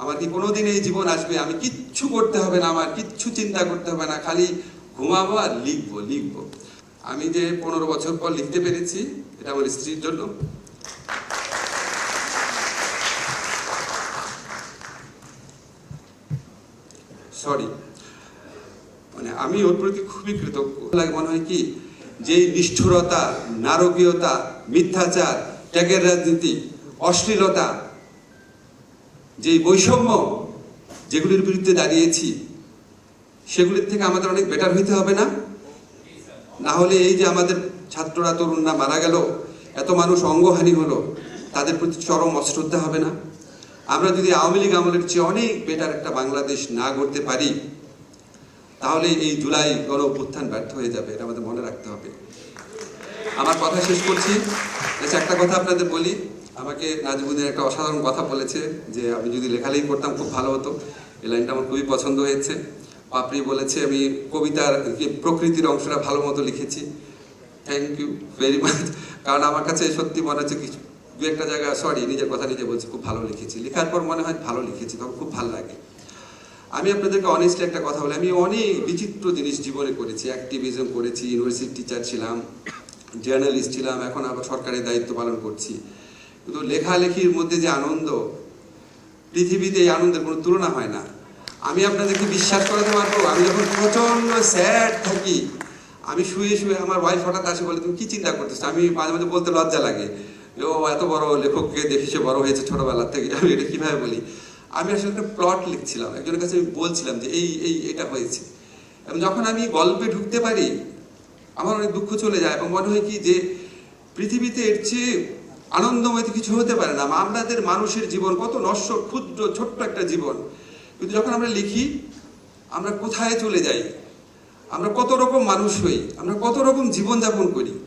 আমার কি কোনোদিন এই জীবন আসবে, আমি কিচ্ছু করতে হবে না আমার, কিচ্ছু চিন্তা করতে হবে না, খালি ঘুমাবো আর লিখব লিখব। আমি যে পনেরো বছর পর লিখতে পেরেছি, এটা আমার স্ত্রীর জন্য। সরি মানে আমি ওর প্রতি খুবই কৃতজ্ঞ। লাগে মনে হয় কি যে নিষ্ঠুরতা, নারকীয়তা, মিথ্যাচার, ত্যাগের রাজনীতি, অশ্লীলতা যে বৈষম্য যেগুলির বিরুদ্ধে দাঁড়িয়েছি, সেগুলির থেকে আমাদের অনেক বেটার হইতে হবে না? না হলে এই যে আমাদের ছাত্ররা, তরুণরা মারা গেল, এত মানুষ অঙ্গহানি হলো, তাদের প্রতি চরম অশ্রদ্ধা হবে না? আমরা যদি আওয়ামী লীগ আমলের চেয়ে অনেক বেটার একটা বাংলাদেশ না করতে পারি, তাহলে এই জুলাই গণ অভ্যুত্থান ব্যর্থ হয়ে যাবে, এটা আমাদের মনে রাখতে হবে। আমার কথা শেষ করছি। আচ্ছা একটা কথা আপনাদের বলি। আমাকে নাজিবুদ্দিন একটা অসাধারণ কথা বলেছে যে আমি যদি লেখালেখি করতাম খুব ভালো হতো। এই লাইনটা আমার খুবই পছন্দ হয়েছে। পাপড়ি বলেছে আমি কবিতার প্রকৃতির অংশটা ভালো মতো লিখেছি। থ্যাংক ইউ ভেরি মাচ কারণ আমার কাছে সত্যি মনে হচ্ছে কিছু, দু একটা জায়গা সরি নিজের কথা নিজে বলছি, খুব ভালো লিখেছি। লেখার পর মনে হয় ভালো লিখেছি, তখন খুব ভালো লাগে। আমি আপনাদেরকে অনেস্টলি একটা কথা বলি, আমি অনেক বিচিত্র জিনিস জীবনে করেছি। অ্যাক্টিভিজম করেছি ইউনিভার্সিটি টিচার ছিলাম জার্নালিস্ট ছিলাম, এখন আবার সরকারের দায়িত্ব পালন করছি। কিন্তু লেখালেখির মধ্যে যে আনন্দ, পৃথিবীতে এই আনন্দের কোনো তুলনা হয় না। আমি আপনাদেরকে বিশ্বাস করাতে পারব, আমি যখন প্রচণ্ড স্যাড থাকি, আমি শুয়ে শুয়ে আমার ওয়াইফ হঠাৎ আসে বলে, তুমি কি চিন্তা করতেছো? আমি মাঝে মাঝে বলতে লজ্জা লাগে যে, ও এত বড় লেখককে দেখি সে বড় হয়েছে ছোটবেলা থেকে। আমি এটা কীভাবে বলি? আমি আসলে একটা প্লট লিখছিলাম, একজনের কাছে আমি বলছিলাম যে, এই এই, এটা হয়েছে। এবং যখন আমি গল্পে ঢুকতে পারি, আমার অনেক দুঃখ চলে যায় এবং মনে হয় কি যে, পৃথিবীতে এর চেয়ে আনন্দময় কিছু হতে পারে না। আমাদের মানুষের জীবন কত নশ্বর ক্ষুদ্র, ছোট্ট একটা জীবন। কিন্তু যখন আমরা লিখি, আমরা কোথায় চলে যাই? আমরা কত রকম মানুষ হই? আমরা কত রকম জীবনযাপন করি?